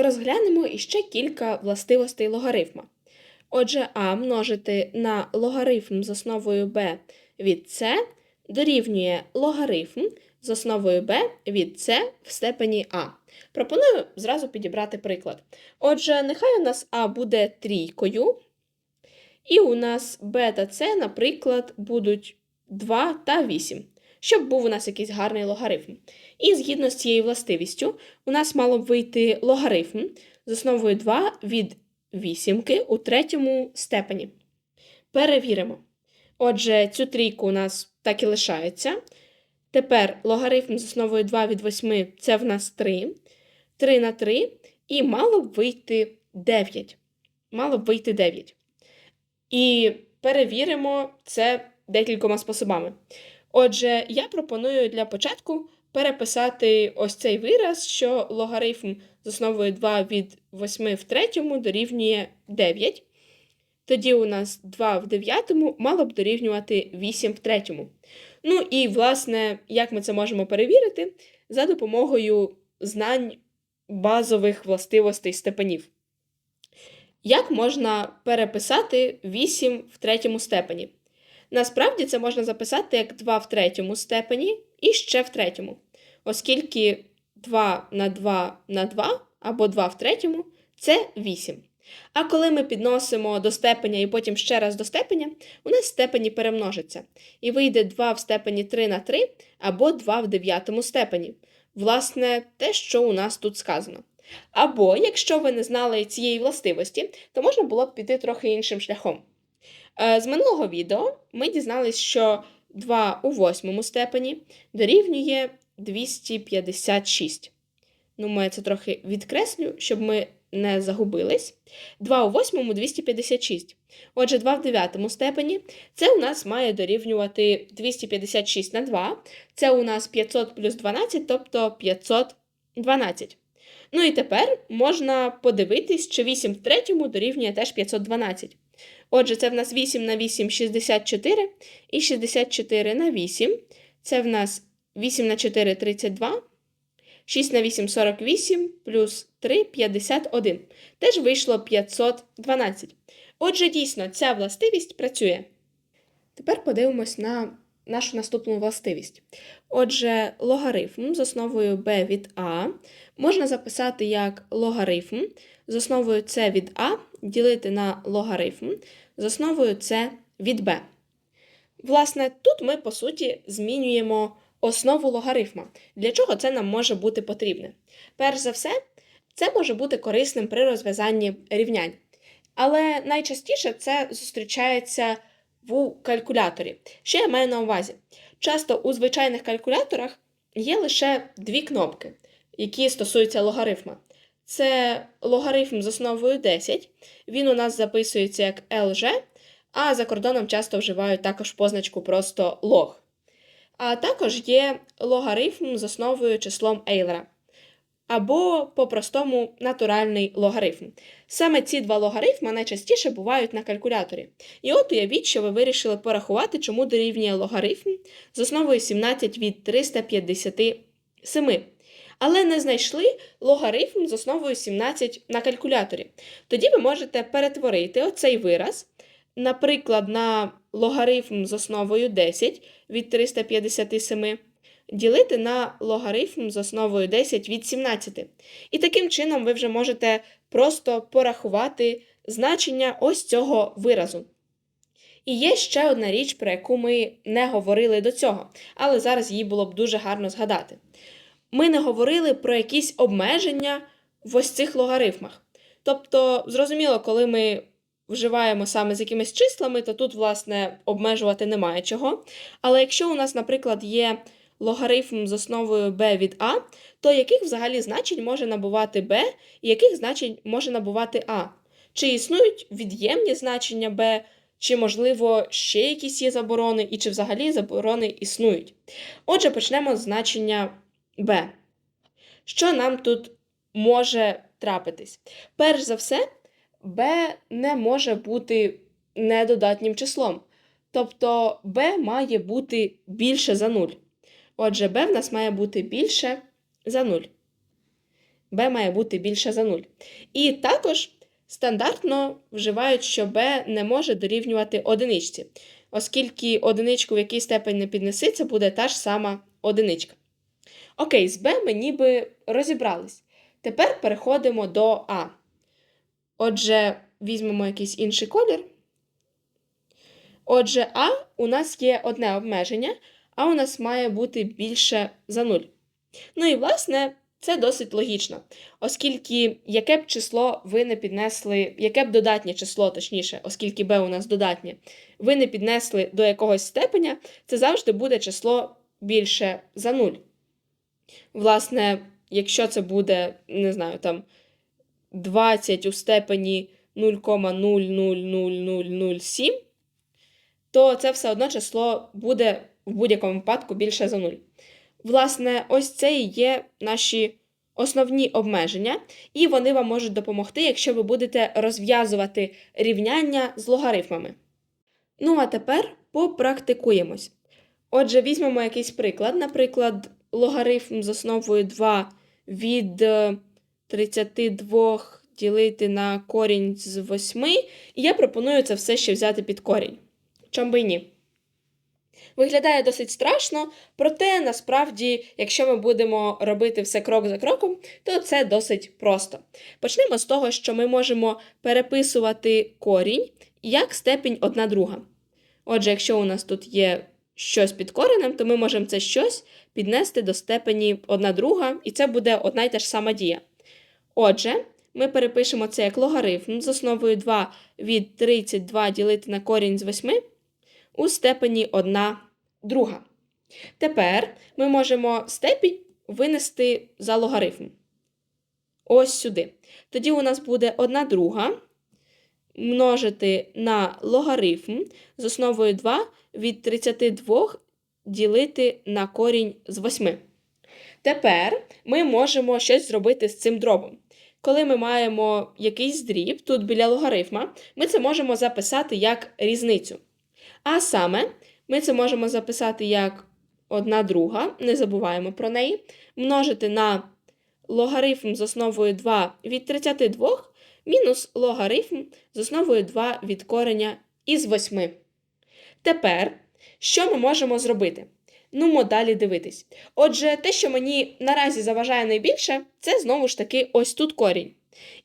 Розглянемо іще кілька властивостей логарифма. Отже, а множити на логарифм з основою b від c дорівнює логарифм з основою b від c в степені а. Пропоную зразу підібрати приклад. Отже, нехай у нас а буде трійкою, і у нас b та c, наприклад, будуть 2 та 8, щоб був у нас якийсь гарний логарифм. І згідно з цією властивістю, у нас мало б вийти логарифм з основою 2 від вісімки у третьому степені. Перевіримо. Отже, цю трійку у нас так і лишається. Тепер логарифм з основою 2 від 8 це в нас 3. 3 на 3, і мало б вийти 9. Мало б вийти 9. І перевіримо це декількома способами. Отже, я пропоную для початку переписати ось цей вираз, що логарифм з основою 2 від 8 в третьому дорівнює 9. Тоді у нас 2 в дев'ятому мало б дорівнювати 8 в третьому. Ну і, власне, як ми це можемо перевірити? За допомогою знань базових властивостей степенів. Як можна переписати 8 в третьому степені? Насправді це можна записати як 2 в третьому степені і ще в третьому, оскільки 2 на 2 на 2 або 2 в третьому це 8. А коли ми підносимо до степеня і потім ще раз до степеня, у нас степені перемножаться. І вийде 2 в степені 3 на 3 або 2 в дев'ятому степені. Власне, те, що у нас тут сказано. Або, якщо ви не знали цієї властивості, то можна було б піти трохи іншим шляхом. Е, З минулого відео ми дізналися, що 2 у восьмому степені дорівнює 256. Ну, ми це трохи відкреслю, щоб ми не загубились. 2 у восьмому 256. Отже, 2 в дев'ятому степені це у нас має дорівнювати 256 на 2. Це у нас 500 плюс 12, тобто 512. Ну і тепер можна подивитись, чи 8 в третьому дорівнює теж 512. Отже, це в нас 8 на 8 64 і 64 на 8. Це в нас 8 на 4 32. 6 на 8 48 плюс 3 51. Теж вийшло 512. Отже, дійсно, ця властивість працює. Тепер подивимось на нашу наступну властивість. Отже, логарифм з основою b від a можна записати як логарифм з основою c від a ділити на логарифм з основою c від b. Власне, тут ми, по суті, змінюємо основу логарифма. Для чого це нам може бути потрібне? Перш за все, це може бути корисним при розв'язанні рівнянь. Але найчастіше це зустрічається в калькуляторі. Що я маю на увазі? Часто у звичайних калькуляторах є лише дві кнопки, які стосуються логарифма. Це логарифм з основою 10. Він у нас записується як LG, а за кордоном часто вживають також позначку просто лог. А також є логарифм з основою числом Ейлера. Або, по-простому, натуральний логарифм. Саме ці два логарифми найчастіше бувають на калькуляторі. І от уявіть, що ви вирішили порахувати, чому дорівнює логарифм з основою 17 від 357. Але не знайшли логарифм з основою 17 на калькуляторі. Тоді ви можете перетворити оцей вираз, наприклад, на логарифм з основою 10 від 357 ділити на логарифм з основою 10 від 17. І таким чином ви вже можете просто порахувати значення ось цього виразу. І є ще одна річ, про яку ми не говорили до цього, але зараз її було б дуже гарно згадати. Ми не говорили про якісь обмеження в ось цих логарифмах. Тобто, зрозуміло, коли ми вживаємо саме з якимись числами, то тут, власне, обмежувати немає чого. Але якщо у нас, наприклад, є логарифм з основою b від a, то яких взагалі значень може набувати b і яких значень може набувати a? Чи існують від'ємні значення b, чи, можливо, ще якісь є заборони, і чи взагалі заборони існують? Отже, почнемо з значення b. Що нам тут може трапитись? Перш за все, b не може бути недодатнім числом. Тобто b має бути більше за 0. Отже, b в нас має бути більше за 0. b має бути більше за 0. І також стандартно вживають, що b не може дорівнювати одиничці, оскільки одиничку, в якій степень не піднеси, це буде та ж сама одиничка. Окей, з b ми ніби розібрались. Тепер переходимо до А. Отже, візьмемо якийсь інший колір. Отже, А у нас є одне обмеження, а у нас має бути більше за 0. Ну і, власне, це досить логічно, оскільки яке б число ви не піднесли, яке б додатнє число, точніше, оскільки b у нас додатнє, ви не піднесли до якогось степеня, це завжди буде число більше за 0. Власне, якщо це буде, не знаю, там 20 у степені 0,00007, то це все одно число буде в будь-якому випадку більше за 0. Власне, ось це і є наші основні обмеження, і вони вам можуть допомогти, якщо ви будете розв'язувати рівняння з логарифмами. Ну, а тепер попрактикуємось. Отже, візьмемо якийсь приклад. Наприклад, логарифм з основою 2 від е, 32 ділити на корінь з 8, і я пропоную це все ще взяти під корінь. Чом би й ні? Виглядає досить страшно, проте насправді, якщо ми будемо робити все крок за кроком, то це досить просто. Почнемо з того, що ми можемо переписувати корінь як степінь одна друга. Отже, якщо у нас тут є щось під коренем, то ми можемо це щось піднести до степені одна друга, і це буде одна й та ж сама дія. Отже, ми перепишемо це як логарифм з основою 2 від 32 ділити на корінь з 8 у степені 1 друга. Тепер ми можемо степінь винести за логарифм. Ось сюди. Тоді у нас буде 1 друга множити на логарифм з основою 2 від 32 ділити на корінь з 8. Тепер ми можемо щось зробити з цим дробом. Коли ми маємо якийсь дріб тут біля логарифма, ми це можемо записати як різницю. А саме, ми це можемо записати як 1 друга, не забуваємо про неї, множити на логарифм з основою 2 від 32 мінус логарифм з основою 2 від кореня із 8. Тепер, що ми можемо зробити? Нумо далі дивитись. Отже, те, що мені наразі заважає найбільше, це знову ж таки ось тут корінь.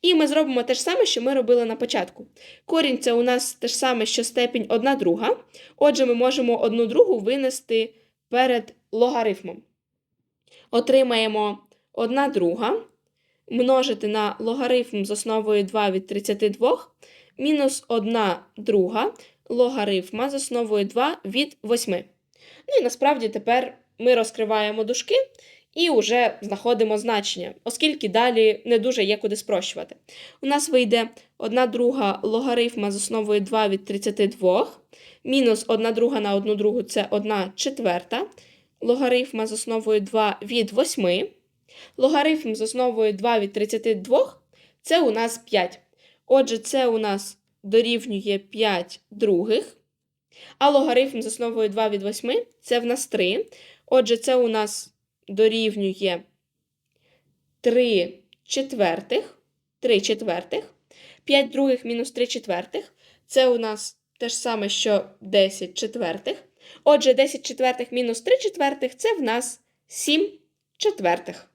І ми зробимо те ж саме, що ми робили на початку. Корінь це у нас те ж саме, що степінь 1 друга. Отже, ми можемо одну другу винести перед логарифмом. Отримаємо 1 друга множити на логарифм з основою 2 від 32 мінус 1 друга логарифма з основою 2 від 8. Ну і насправді тепер ми розкриваємо дужки і вже знаходимо значення, оскільки далі не дуже є куди спрощувати. У нас вийде 1 друга логарифма з основою 2 від 32, мінус 1 друга на 1 другу це 1 четверта, логарифма з основою 2 від 8, логарифм з основою 2 від 32 це у нас 5. Отже, це у нас дорівнює 5 других. А логарифм з основою 2 від 8 це в нас 3. Отже, це у нас дорівнює 3 четвертих. 3 четвертих. 5 других мінус 3 четвертих. Це у нас те ж саме, що 10 четвертих. Отже, 10 четвертих мінус 3 четвертих це в нас 7 четвертих.